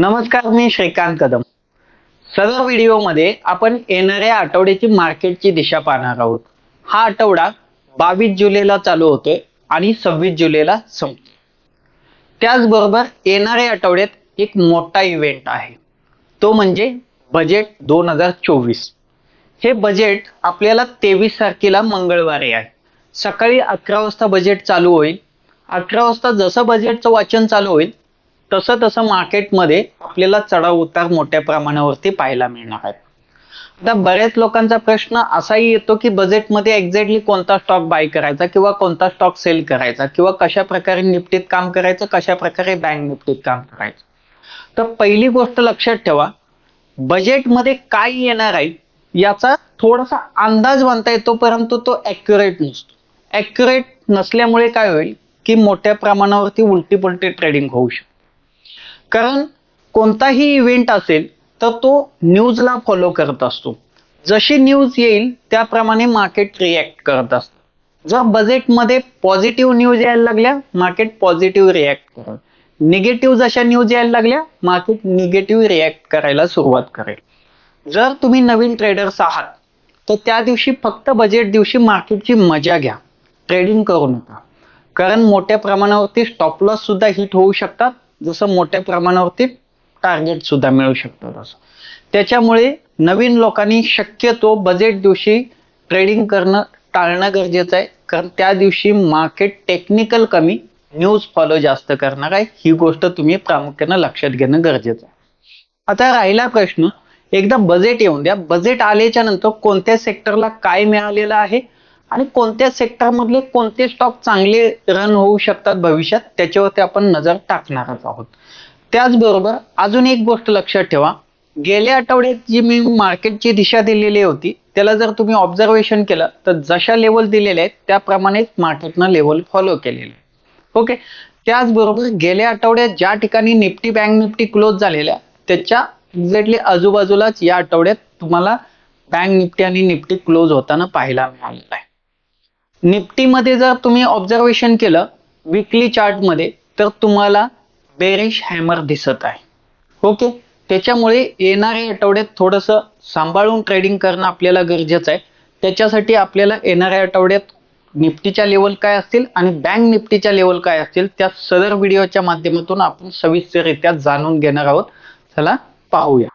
नमस्कार मी श्रीकांत कदम. सदर व्हिडिओमध्ये आपण येणाऱ्या आठवड्याची मार्केटची दिशा पाहणार आहोत. हा आठवडा बावीस जुलैला चालू होतोय आणि सव्वीस जुलैला संपतो त्याचबरोबर येणाऱ्या आठवड्यात एक मोठा इव्हेंट आहे. तो म्हणजे बजेट दोन हजार चोवीस. हे बजेट आपल्याला तेवीस तारखेला मंगळवारी आहे. सकाळी अकरा वाजता बजेट चालू होईल. अकरा वाजता जसं बजेटचं वाचन चालू होईल तसं तसं मार्केटमध्ये आपल्याला चढाव उतार मोठ्या प्रमाणावरती पाहायला मिळणार आहे आता बऱ्याच लोकांचा प्रश्न असाही येतो की बजेटमध्ये एक्झॅक्टली कोणता स्टॉक बाय करायचा किंवा कोणता स्टॉक सेल करायचा किंवा कशा प्रकारे निफ्टीत काम करायचं कशा प्रकारे बँक निफ्टीत काम करायचं. तर पहिली गोष्ट लक्षात ठेवा बजेटमध्ये काय येणार आहे याचा थोडासा अंदाज बांधता येतो परंतु तो ॲक्युरेट नसतो. ॲक्युरेट नसल्यामुळे काय होईल की मोठ्या प्रमाणावरती उलटी पुलटी ट्रेडिंग होऊ शकते. कारण कोणताही इव्हेंट असेल तर तो न्यूजला फॉलो करत असतो. जशी न्यूज येईल त्याप्रमाणे मार्केट रिॲक्ट करत असतं. जर बजेटमध्ये पॉझिटिव्ह न्यूज यायला लागल्या मार्केट पॉझिटिव्ह रिॲक्ट करेल. निगेटिव्ह जशा न्यूज यायला लागल्या मार्केट निगेटिव्ह रिॲक्ट करायला सुरुवात करेल. जर तुम्ही नवीन ट्रेडर्स आहात तर त्या दिवशी फक्त बजेट दिवशी मार्केटची मजा घ्या. ट्रेडिंग करू नका. कारण मोठ्या प्रमाणावरती स्टॉप लॉस सुद्धा हिट होऊ शकतात. जसं मोठ्या प्रमाणावरती टार्गेट सुद्धा मिळू शकतो तसं. त्याच्यामुळे नवीन लोकांनी शक्यतो बजेट दिवशी ट्रेडिंग करणं टाळणं गरजेचं आहे. कारण त्या दिवशी मार्केट टेक्निकल कमी न्यूज फॉलो जास्त करणार आहे. ही गोष्ट तुम्ही प्रामुख्यानं लक्षात घेणं गरजेचं आहे. आता राहिला प्रश्न एकदा बजेट येऊन द्या. बजेट आल्याच्यानंतर कोणत्या सेक्टरला काय मिळालेलं आहे? आणि कोणत्या सेक्टरमधले कोणते स्टॉक चांगले रन होऊ शकतात भविष्यात त्याच्यावरती आपण नजर टाकणारच आहोत. त्याचबरोबर अजून एक गोष्ट लक्षात ठेवा. गेल्या आठवड्यात जी मी मार्केटची दिशा दिलेली होती त्याला जर तुम्ही ऑब्झर्वेशन केलं तर जशा लेवल दिलेल्या आहेत त्याप्रमाणेच मार्केटनं लेवल फॉलो केलेले ओके त्याचबरोबर गेल्या आठवड्यात ज्या ठिकाणी निफ्टी बँक निफ्टी क्लोज झालेल्या त्याच्या एक्झॅक्टली आजूबाजूलाच या आठवड्यात तुम्हाला बँक निफ्टी आणि निफ्टी क्लोज होताना पाहायला मिळालेला आहे. निफ्टीमध्ये जर तुम्ही ऑब्झर्वेशन केलं विकली चार्टमध्ये तर तुम्हाला बेरिश हॅमर दिसत आहे. ओके त्याच्यामुळे येणाऱ्या आठवड्यात थोडंसं सांभाळून ट्रेडिंग करणं आपल्याला गरजेचं आहे. त्याच्यासाठी आपल्याला येणाऱ्या आठवड्यात निफ्टीच्या लेवल काय असतील आणि बँक निफ्टीच्या लेवल काय असतील त्या सदर व्हिडिओच्या माध्यमातून आपण सविस्तररित्या जाणून घेणार आहोत. चला पाहूया.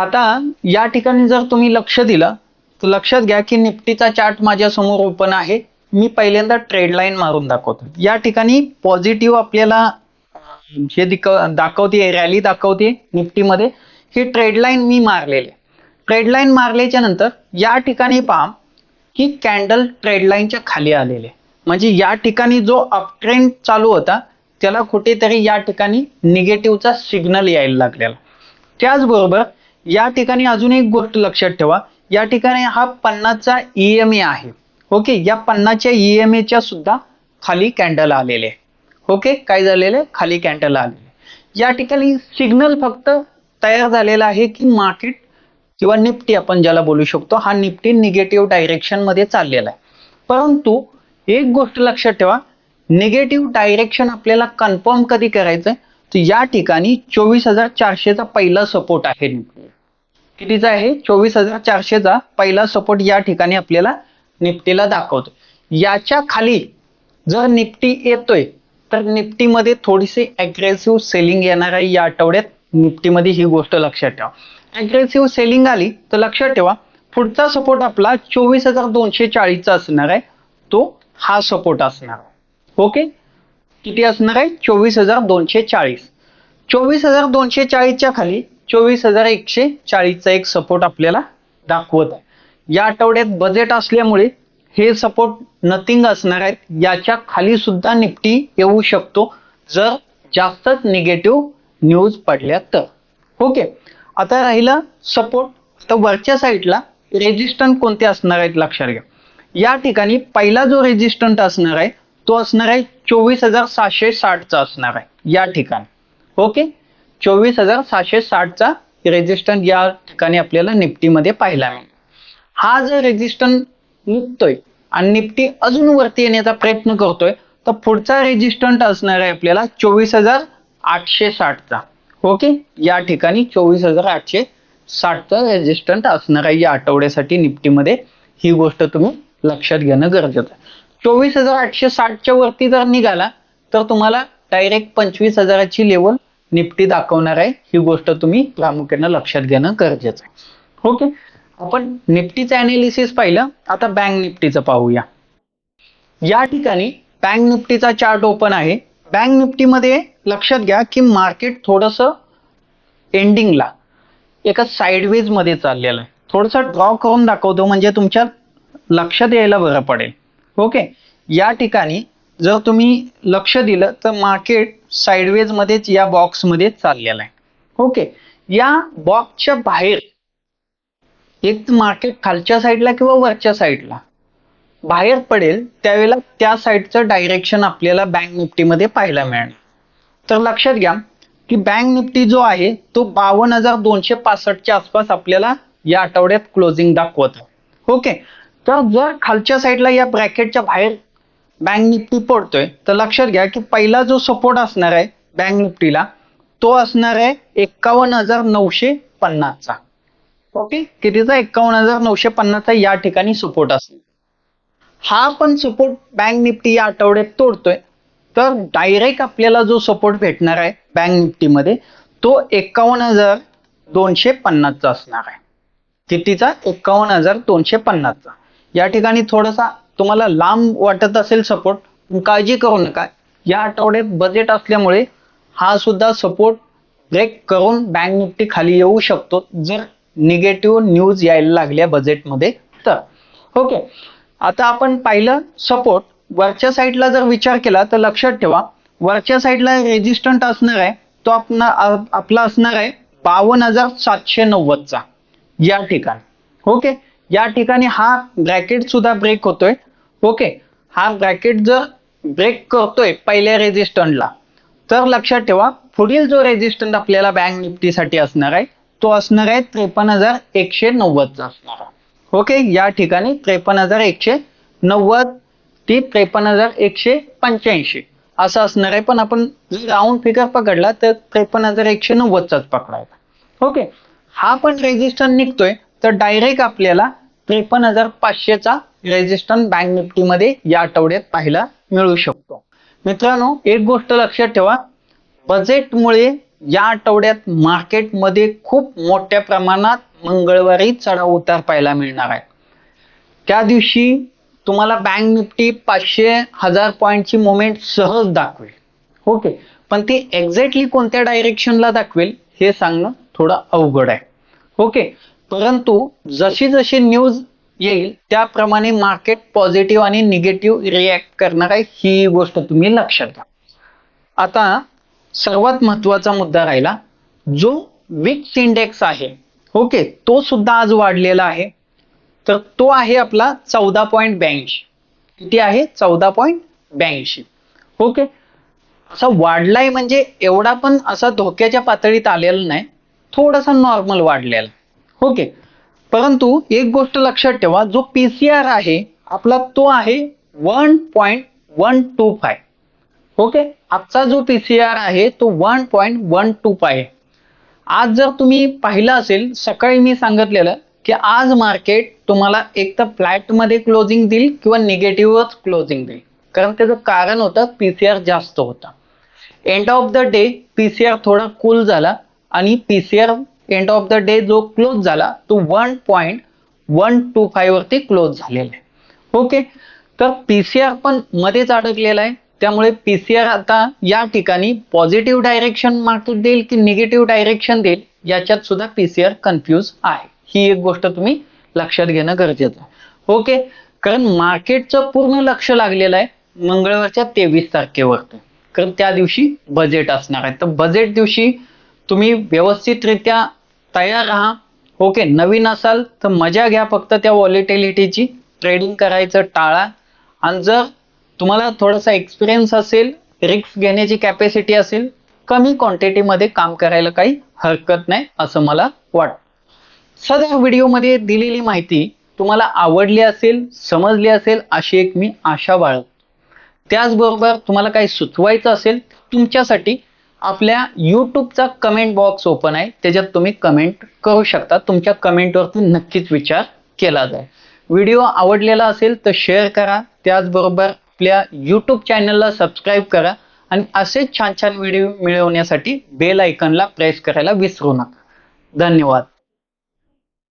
आता या ठिकाणी जर तुम्ही लक्ष दिलं तर लक्षात घ्या की निफ्टीचा चार्ट माझ्यासमोर ओपन आहे. मी पहिल्यांदा ट्रेड लाईन मारून दाखवतो. या ठिकाणी पॉझिटिव्ह आपल्याला हे दाखवते रॅली दाखवते निफ्टीमध्ये. ही ट्रेड लाईन मी मारलेली. ट्रेड लाईन मारल्याच्या नंतर या ठिकाणी पहा की कॅन्डल ट्रेड लाईनच्या खाली आलेले. म्हणजे या ठिकाणी जो अपट्रेंड चालू होता त्याला कुठेतरी या ठिकाणी निगेटिव्हचा सिग्नल यायला लागलेला. त्याचबरोबर या ठिकाणी अजून एक गोष्ट लक्षात ठेवा. या ठिकाणी हा पन्नासचा ईएमए आहे. ओके या पन्नासच्या ईएमएच्या च्या सुद्धा खाली कॅन्डल आलेले आहे. ओके काय झालेले? खाली कॅन्डल आलेले या ठिकाणी सिग्नल फक्त तयार झालेला आहे की मार्केट किंवा निफ्टी आपण ज्याला बोलू शकतो हा निफ्टी निगेटिव्ह डायरेक्शनमध्ये चाललेला आहे. परंतु एक गोष्ट लक्षात ठेवा निगेटिव्ह डायरेक्शन आपल्याला कन्फर्म कधी करायचंय? तर या ठिकाणी चोवीस हजार चारशेचा पहिला सपोर्ट आहे निफ्टी. कितीचा आहे चोवीस हजार चारशेचा पहिला सपोर्ट या ठिकाणी आपल्याला निफ्टीला दाखवतो याच्या खाली जर निफ्टी येतोय तर निफ्टीमध्ये थोडीशी अग्रेसिव्ह सेलिंग येणार आहे या आठवड्यात. निफ्टीमध्ये ही गोष्ट लक्षात ठेवा. अग्रेसिव्ह सेलिंग आली तर लक्षात ठेवा पुढचा सपोर्ट आपला चोवीस हजार दोनशे चाळीसचा असणार आहे. तो हा सपोर्ट असणार. आहे ओके किती असणार आहे? चोवीस हजार दोनशे चाळीस. चोवीस हजार दोनशे चाळीसच्या खाली चोवीस हजार एकशे चाळीसचा एक सपोर्ट आपल्याला दाखवत आहे. या आठवड्यात बजेट असल्यामुळे हे सपोर्ट नथिंग असणार आहेत. याच्या खाली सुद्धा निफ्टी येऊ शकतो जर जास्तच निगेटिव्ह न्यूज पडल्या तर. ओके आता राहिला सपोर्ट तर वरच्या साईडला रेजिस्टंट कोणते असणार आहेत लक्षात घ्या. या ठिकाणी पहिला जो रेजिस्टंट असणार आहे तो असणार आहे चोवीस हजार सहाशे साठचा असणार आहे. या ठिकाणी. ओके चोवीस हजार सहाशे साठचा रेजिस्टंट या ठिकाणी आपल्याला निफ्टीमध्ये पाहायला मिळेल. हा जर रेजिस्टंट निघतोय आणि निफ्टी अजून वरती येण्याचा प्रयत्न करतोय तर पुढचा रेजिस्टंट असणार आहे आपल्याला चोवीस हजार आठशे साठचा. ओके? या ठिकाणी चोवीस हजार आठशे साठचा रेजिस्टंट असणार आहे या आठवड्यासाठी निफ्टीमध्ये. ही गोष्ट तुम्ही लक्षात घेणं गरजेचं आहे. चोवीस हजार आठशे साठच्या वरती जर निघाला तर तुम्हाला डायरेक्ट पंचवीस हजाराची लेवल निफ्टी दाखवणार आहे. ही गोष्ट तुम्ही प्रामुख्यानं लक्षात घेणं गरजेचं आहे. ओके? आपण निफ्टीचं अनालिसिस पाहिलं. आता बँक निफ्टीचं पाहूया. या ठिकाणी बँक निफ्टीचा चार्ट ओपन आहे. बँक निफ्टीमध्ये लक्षात घ्या की मार्केट थोडंसं एंडिंगला एका साईडवेजमध्ये चाललेलं आहे. थोडंसं ड्रॉ करून दाखवतो म्हणजे तुमच्या लक्षात यायला बरं पडेल. ओके? या ठिकाणी जर तुम्ही लक्ष दिलं तर मार्केट साईडवेज मध्येच या बॉक्समध्ये चाललेलं आहे. ओके या बॉक्सच्या बाहेर एक मार्केट खालच्या साईडला किंवा वरच्या साईडला बाहेर पडेल त्यावेळेला त्या साईडचं डायरेक्शन आपल्याला बँक निफ्टीमध्ये पाहायला मिळणार तर लक्षात घ्या की बँक निफ्टी जो आहे तो बावन्न हजार दोनशे पासष्टच्या आसपास आपल्याला या आठवड्यात क्लोजिंग दाखवत. ओके तर जर खालच्या साईडला या ब्रॅकेटच्या बाहेर बँक निफ्टी पडतोय. तर लक्षात घ्या की पहिला जो सपोर्ट असणार आहे बँक निफ्टीला तो असणार आहे एक्कावन्न हजार नऊशे पन्नासचा. ओके? कितीचा? एक्कावन्न हजार नऊशे पन्नासचा या ठिकाणी सपोर्ट असणार. हा पण सपोर्ट बँक निफ्टी या आठवड्यात तोडतोय. तर डायरेक्ट आपल्याला जो सपोर्ट भेटणार आहे बँक निफ्टीमध्ये तो एक्कावन्न हजार दोनशे पन्नासचा असणार आहे. कितीचा? एक्कावन्न हजार दोनशे पन्नासचा. या ठिकाणी थोडासा तुम्हाला लांब वाटत असेल सपोर्ट काळजी करू नका. या आठवड्यात बजेट असल्यामुळे हा सुद्धा सपोर्ट ब्रेक करून बँक निफ्टी खाली येऊ शकतो जर निगेटिव्ह न्यूज यायला लागल्या बजेटमध्ये तर. ओके आता आपण पाहिलं सपोर्ट वरच्या साईडला जर विचार केला तर लक्षात ठेवा वरच्या साईडला रेजिस्टंट असणार आहे तो आपला आपला असणार आहे बावन्न हजार सातशे नव्वदचा. या ठिकाणी. ओके या ठिकाणी हा ब्रॅकेट सुद्धा ब्रेक होतोय. ओके. हा ब्रॅकेट जर ब्रेक करतोय पहिल्या रेजिस्टंटला तर लक्षात ठेवा पुढील जो रेजिस्टंट आपल्याला बँक निफ्टीसाठी असणार आहे तो असणार आहे त्रेपन्न हजार एकशे नव्वदचा असणार आहे. ओके या ठिकाणी त्रेपन्न हजार एकशे नव्वद ती त्रेपन्न हजार एकशे पंच्याऐंशी. असं असणार आहे पण आपण जर राऊंड फिगर पकडला तर त्रेपन्न हजार एकशे नव्वदचाच पकडायचा. ओके हा पण रेजिस्टंट निघतोय तर डायरेक्ट आपल्याला त्रेपन्न हजार पाचशेचा रेजिस्टन्स बँक निफ्टीमध्ये या आठवड्यात पाहायला मिळू शकतो. मित्रांनो एक गोष्ट लक्षात ठेवा. बजेटमुळे या आठवड्यात मार्केटमध्ये खूप मोठ्या प्रमाणात मंगळवारी चढाव उतार पाहायला मिळणार आहे. त्या दिवशी तुम्हाला बँक निफ्टी पाचशे हजार पॉईंटची मुवमेंट सहज दाखवेल. ओके पण ती एक्झॅक्टली कोणत्या डायरेक्शनला दाखवेल हे सांगणं थोडं अवघड आहे. ओके परंतु जशी जशी न्यूज येईल त्याप्रमाणे मार्केट पॉझिटिव्ह आणि निगेटिव्ह रिॲक्ट करणार आहे ही गोष्ट तुम्ही लक्षात घ्या. आता सर्वात महत्त्वाचा मुद्दा राहिला जो विक्स इंडेक्स आहे ओके तो सुद्धा आज वाढलेला आहे. तर तो आहे आपला चौदा पॉईंट ब्याऐंशी. किती आहे? चौदा पॉईंट ब्याऐंशी. ओके असा वाढलाय म्हणजे एवढा पण असा धोक्याच्या पातळीत आलेला नाही थोडासा नॉर्मल वाढलेला. ओके. परंतु एक गोष्ट लक्षात ठेवा जो पी सी आर आहे आपला तो आहे one point one two five okay? आजचा जो पी सी आर आहे तो वन पॉईंट वन टू आहे आज जर तुम्ही पाहिलं असेल सकाळी मी सांगितलेलं की आज मार्केट तुम्हाला एक तर फ्लॅटमध्ये क्लोजिंग देईल किंवा निगेटिव्हच क्लोजिंग देईल. कारण त्याचं कारण होतं पीसीआर जास्त होता. End of the day PCR थोडा कूल झाला आणि PCR end of the day जो क्लोज झाला तो one point one two five वरती क्लोज झालेला आहे. ओके तर पीसीआर पण मध्येच अडकलेला आहे. त्यामुळे पीसीआर आता या ठिकाणी पॉझिटिव्ह डायरेक्शन मार्क देईल की निगेटिव्ह डायरेक्शन देईल याच्यात सुद्धा पीसीआर कन्फ्यूज आहे. ही एक गोष्ट तुम्ही लक्षात घेणं गरजेचं आहे. ओके कारण मार्केटचं पूर्ण लक्ष लागलेलं आहे मंगळवारच्या तेवीस तारखेवरती. कारण त्या दिवशी बजेट असणार आहे. तर बजेट दिवशी तुम्ही व्यवस्थितरित्या तयार राहा. ओके नवीन असाल तर मजा घ्या फक्त त्या व्हॉलिटिलिटीची ट्रेडिंग करायचं टाळा. आणि जर तुम्हाला थोडासा एक्सपिरियन्स असेल रिस्क घेण्याची कॅपॅसिटी असेल कमी क्वांटिटीमध्ये काम करायला काही हरकत नाही असं मला वाटतं. सध्या व्हिडिओमध्ये दिलेली माहिती तुम्हाला आवडली असेल समजली असेल अशी एक मी आशा बाळगतो. त्याचबरोबर तुम्हाला काही सुचवायचं असेल तुमच्यासाठी आपल्या यूट्यूबचा कमेंट बॉक्स ओपन आहे. त्याच्यात तुम्ही कमेंट करू शकता. तुमच्या कमेंटवरती नक्कीच विचार केला जाईल. व्हिडिओ आवडलेला असेल तर शेअर करा. त्याचबरोबर आपल्या यूट्यूब चॅनलला सबस्क्राईब करा. आणि असेच छान छान व्हिडिओ मिळवण्यासाठी बेल आयकनला प्रेस करायला विसरू नका. धन्यवाद.